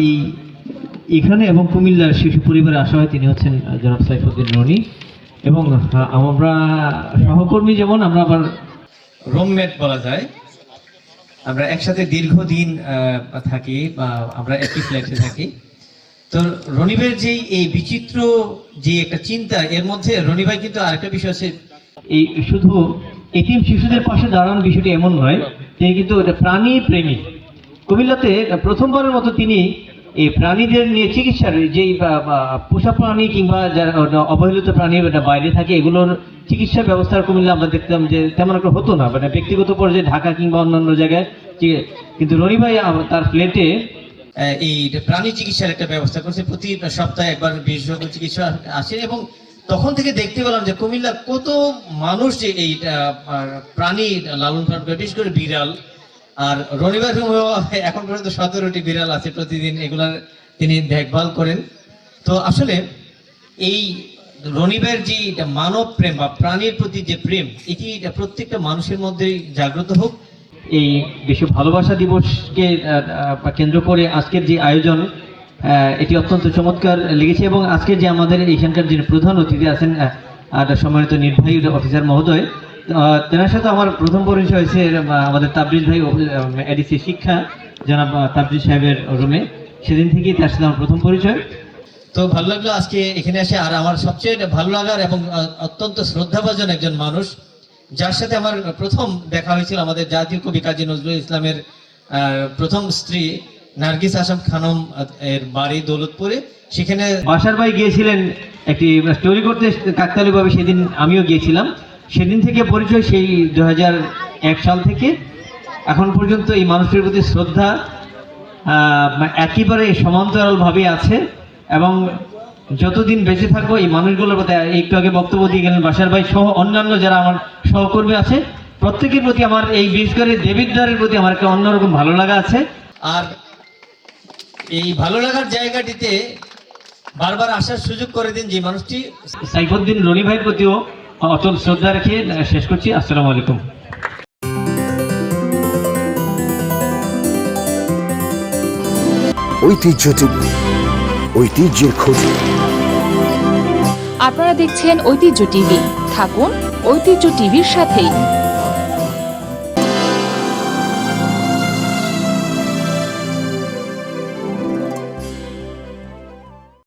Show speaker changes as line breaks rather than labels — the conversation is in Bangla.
এই এখানে এবং কুমিল্লার শিশু পরিবারে আসা হয়, তিনি হচ্ছেন জনাব সাইফুদ্দিন রনি। এবং আমরা সহকর্মী যেমন, আমরা আবার রুমমেট বলা যায়। আমরা একসাথে দীর্ঘদিন থাকি বা আমরা একই ফ্ল্যাটে থাকি। তো রনিবের যে এই বিচিত্র যে একটা চিন্তা, এর মধ্যে রনি ভাই কিন্তু আরেকটা বিষয় আছে এই শুধু এটিএম শিশুদের পাশে দাঁড়ানোর বিষয়টি এমন নয়, তিনি কিন্তু একটা প্রাণী প্রেমী। কুমিল্লাতে প্রথমবারের মতো তিনি এই প্রাণীদের নিয়ে চিকিৎসার যেই পোষা প্রাণী কিংবা অবহেলিত প্রাণী বাইরে থাকে, এগুলোর চিকিৎসা ব্যবস্থার কুমিল্লা আমরা দেখতাম যে তেমন একটা হতো না। মানে ব্যক্তিগত পর্যায়ে ঢাকা কিংবা অন্যান্য জায়গায় কিন্তু রনি ভাই তার ফ্ল্যাটে এই প্রাণী চিকিৎসার একটা ব্যবস্থা করছে। প্রতি সপ্তাহে একবার বিশেষজ্ঞ চিকিৎসা আসে এবং তখন থেকে দেখতে পেলাম যে কুমিল্লার কত মানুষ যে এই প্রাণী লালন পালন করে, বিশেষ করে বিড়াল আর রবিবার এখন পর্যন্ত সতেরোটি বিড়াল আছে প্রতিদিন, এগুলার তিনি দেখভাল করেন। তো আসলে এই রনিবের যে মানব প্রেম বা প্রাণীর প্রতি যে প্রেম, এটি প্রত্যেকটা মানুষের মধ্যেই জাগ্রত হোক। এই বিশ্ব ভালোবাসা দিবসকে কেন্দ্র করে আজকের যে আয়োজন এটি অত্যন্ত চমৎকার লেগেছে এবং আজকে যে আমাদের এখানকার যিনি প্রধান অতিথি আছেন সম্মানিত নির্বাহী অফিসার মহোদয় তেনার সাথে আমার প্রথম পরিচয় হয়েছে আমাদের তাবরিজ ভাই এডিসি শিক্ষা জনাব তাবরিজ সাহেবের রুমে। সেদিন থেকেই তার সাথে আমার প্রথম পরিচয়। তো ভালো লাগল আজকে এখানে এসে আর আমার সবচেয়ে ভালো লাগার এবং অত্যন্ত শ্রদ্ধাভাজন একজন মানুষ যার সাথে আমার প্রথম দেখা হয়েছিল আমাদের জাতীয় কবি কাজী নজরুল ইসলামের প্রথম স্ত্রী নার্গিস আসাম খানম এর বাড়ি দৌলতপুরে। সেখানে বাসার ভাই গিয়েছিলেন একটি স্টোরি করতে কাকতালীয়ভাবে সেদিন আমিও গিয়েছিলাম। সেদিন থেকে পরিচয় সেই দু এক সাল থেকে। এখন পর্যন্ত এই মানুষটির প্রতি শ্রদ্ধা আহ, একেবারে সমান্তরালভাবে আছে এবং যতদিন বেঁচে থাকব এই মানুষগুলোর প্রতি একটু আগে বক্তব্য দিয়ে গেলেন বাসার ভাই সহ অন্যান্য যারা আমার সহকর্মী আছে প্রত্যেকের প্রতি আমার এই বিশেষ করে দেবিদ্বারের প্রতি আমার একটা অন্যরকম ভালো লাগা আছে। আর এই ভালো লাগার জায়গাটিতে বারবার আসার সুযোগ করে দিন যে মানুষটি সাইফুদ্দিন রনি ভাইয়ের প্রতিও অটল শ্রদ্ধা রেখে শেষ করছি। আসসালামু আলাইকুম।
ঐতিহ্য ঐতিহ্যের খোঁজ।
আপনারা দেখছেন ঐতিহ্য টিভি। থাকুন ঐতিহ্য টিভির সাথেই।